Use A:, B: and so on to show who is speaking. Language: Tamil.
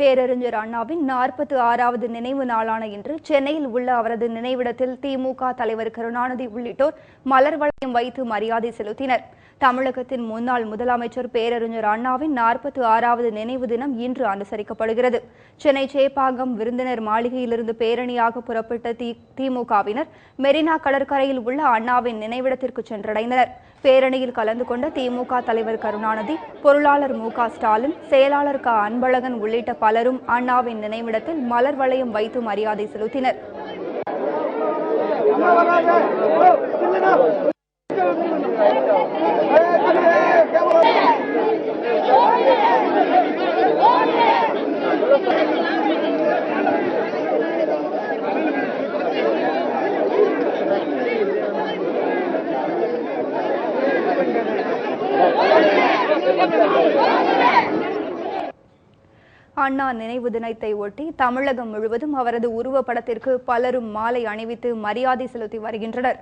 A: பேரறிஞர் அண்ணாவின் நாற்பத்தி ஆறாவது நினைவு நாளான இன்று சென்னையில் உள்ள அவரது நினைவிடத்தில் திமுக தலைவர் கருணாநிதி உள்ளிட்டோர் மலர் வளையம் வைத்து மரியாதை செலுத்தினர் தமிழகத்தின் முன்னாள் முதலமைச்சர் பேரறிஞர் அண்ணாவின் நாற்பத்தி ஆறாவது நினைவு தினம் இன்று அனுசரிக்கப்படுகிறது சென்னை சேப்பாகம் விருந்தினர் மாளிகையிலிருந்து பேரணியாக புறப்பட்ட திமுகவினர் மெரினா கடற்கரையில் உள்ள அண்ணாவின் நினைவிடத்திற்கு சென்றடைந்தனர் பேரணியில் கலந்து கொண்ட திமுக தலைவர் கருணாநிதி பொருளாளர் மு ஸ்டாலின் செயலாளர் க அன்பழகன் உள்ளிட்ட பலரும் அண்ணாவின் நினைவிடத்தில் மலர் வளையம் வைத்து மரியாதை செலுத்தினர் Thank you. அண்ணா நினைவு தினத்தை ஒட்டி தமிழகம் முழுவதும் அவரது உருவப்படத்திற்கு பலரும் மாலை அணிவித்து மரியாதை செலுத்தி வருகின்றனர்